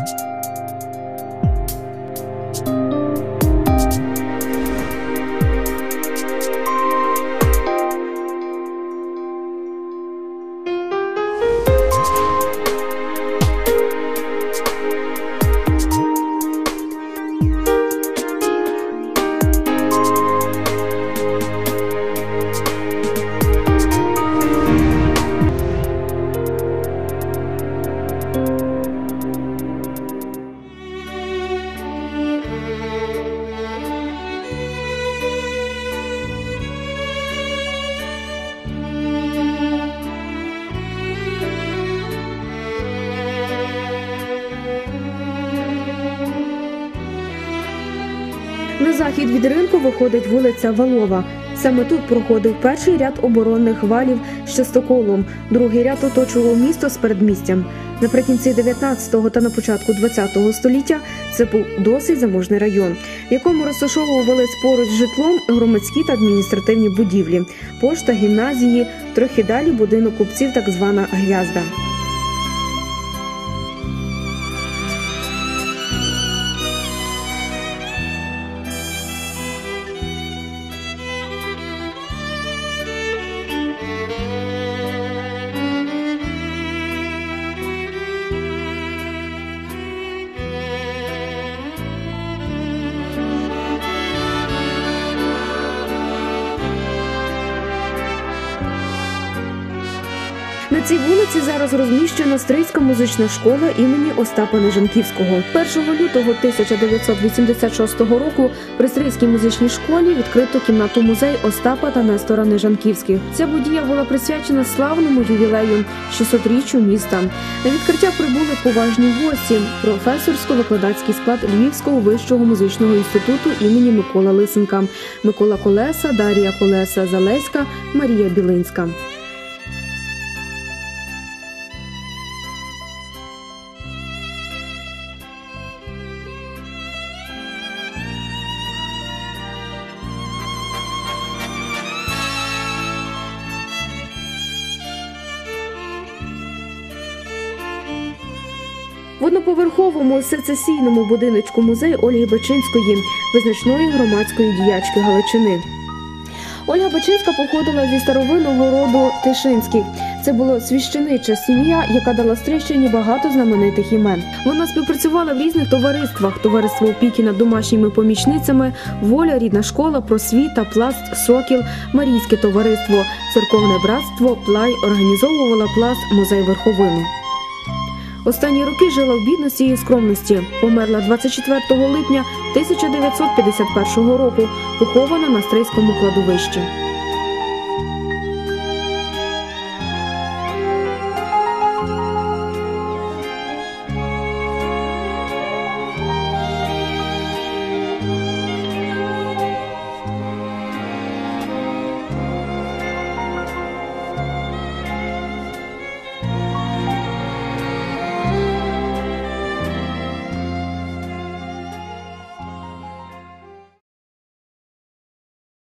thank you На захід від ринку виходить вулиця Валова. Саме тут проходив перший ряд оборонних валів з частоколом, другий ряд оточував місто з передмістям. Наприкінці 19-го та на початку 20-го століття це був досить заможний район, в якому розташовувались поруч з житлом громадські та адміністративні будівлі, пошта, гімназії, трохи далі будинок купців, так звана гвязда. На цій вулиці зараз розміщена Стрийська музична школа імені Остапа Нежанківського. 1 лютого 1986 року при Стрийській музичній школі відкрито кімнату музей Остапа та Нестора Нежанківських. Ця подія була присвячена славному ювілею 600-річчю міста. На відкриття прибули поважні гості, професорсько-викладацький склад Львівського вищого музичного інституту імені Микола Лисенка, Микола Колеса, Дарія Колеса Залеська, Марія Білинська. В одноповерховому сецесійному будиночку музей Ольги Бачинської, визначної громадської діячки Галичини. Ольга Бачинська походила зі старовинного роду Тишинських. Це була священича сім'я, яка дала Стрищині багато знаменитих імен. Вона співпрацювала в різних товариствах: товариство опіки над домашніми помічницями, воля, рідна школа, просвіта, пласт, сокіл, марійське товариство, церковне братство, плай організовувала пласт музей верховину. Останні роки жила в бідності і скромності. Померла 24 липня 1951 року, похована на Стрийському кладовищі.